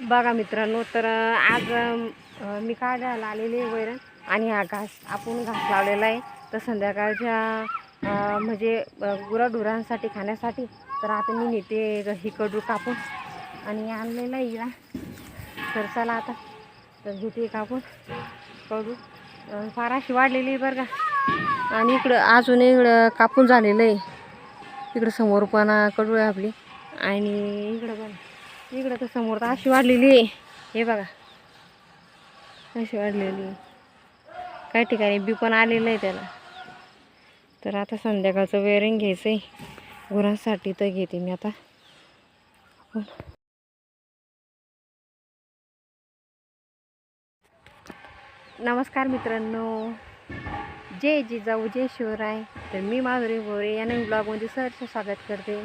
बघा मित्रांनो तर आज मी काढायला आलेली आहे वैरण आणि हा घास आपण घास लावलेला आहे. तर संध्याकाळच्या म्हणजे गुराढुरांसाठी खाण्यासाठी तर आता मी नेते ही कडू कापून आणि आणलेला आहे तर चला आता तर घेते कापून कडू फार अशी वाढलेली आहे बरं का. आणि इकडं अजून इकडं कापून झालेलं आहे. इकडं समोर पण कडू आहे आपली. आणि इकडं पण इकडं तर समोर तर अशी वाढलेली आहे. हे बघा. अशी वाढलेली आहे. काही ठिकाणी बी पण आलेलं आहे त्याला. तर आता संध्याकाळचं वेअरिंग घ्यायचं आहे गुरांसाठी तर घेते मी आता. नमस्कार मित्रांनो. जय जिजाऊ जय शिवराय. तर मी माधुरी बोरे या नवीन ब्लॉगमध्ये सरचं स्वागत करते.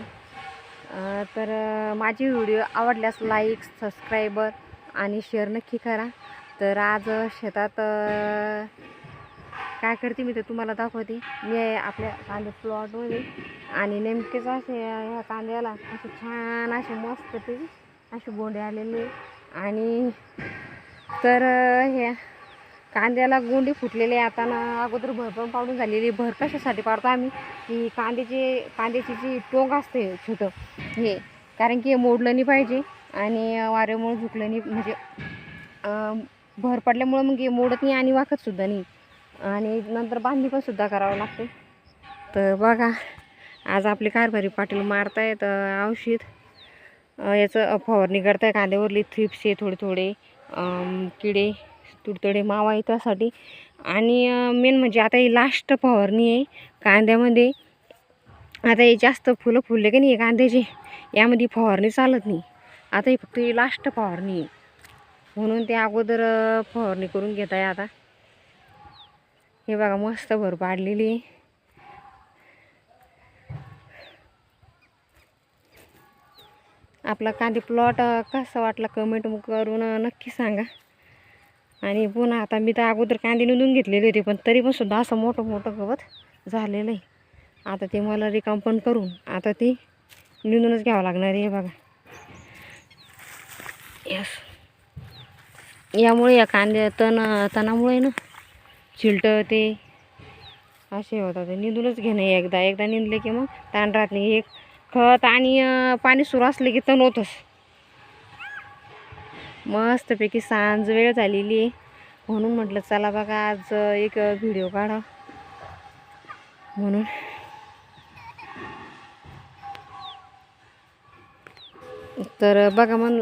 तर माझे माझी व्हिडिओ आवडल्यास लाईक सबस्क्रायबर आणि शेअर नक्की करा. तर आज शेतात काय करते मी ते तुम्हाला दाखवते. मी आपल्या कांदे प्लॉटमध्ये आणि नेमकेच असे ह्या कांद्याला असे छान असे मस्त ते असे गोंडे आलेले. आणि तर ह्या हे कांद्याला गोंडी फुटलेले आता ना अगोदर भर पण पाडून झालेली भर कशासाठी पाडतो आम्ही? की कांद्याची कांद्याची जी टोंग असते छोटं हे कारण की हे मोडलं नाही पाहिजे आणि वाऱ्यामुळे झुकलं नाही. म्हणजे भर पडल्यामुळं मग हे मोडत नाही आणि वाकतसुद्धा नाही. आणि नंतर बांधणी पण सुद्धा करावं लागते. तर बघा आज आपले कारभारी पाटील मारतायत अं, औषध याचं फवारणी करताय. कांद्यावरली थ्रिप्स आहे थोडे थोडे. किडे. तुडतडे मावा आहे त्यासाठी आणि मेन म्हणजे आता ही लास्ट फवारणी आहे कांद्यामध्ये. आता हे जास्त फुलं फुलले की नाही कांद्याचे यामध्ये फवारणी चालत नाही. आता ही फक्त ही लास्ट फवारणी आहे. म्हणून ते अगोदर फवारणी करून घेत आहे आता. हे बघा मस्त भर पाडलेली आहे. आपला कांदे प्लॉट कसा वाटला कमेंट करून नक्की सांगा. आणि पुन्हा आता मी तर अगोदर कांदे निंदून घेतलेले होते पण तरी पण सुद्धा असं मोठं मोठं गवत झालेलं आहे. आता ते मला रिकाम पण करून आता ते निंदूनच घ्यावं लागणार आहे हे बघा. यस यामुळे या कांद्या तण तणामुळे ना चिलटं ते असे होतात. ते निंदूनच घेणं एकदा एकदा निंदले की मग ताण राहत नाही एक खत आणि पाणी सुरू असलं की तण होतंच. मस्तपैकी सांज वेळ झालेली आहे. म्हणून म्हटलं चला बघा आज एक व्हिडिओ काढा. म्हणून. तर बघा मन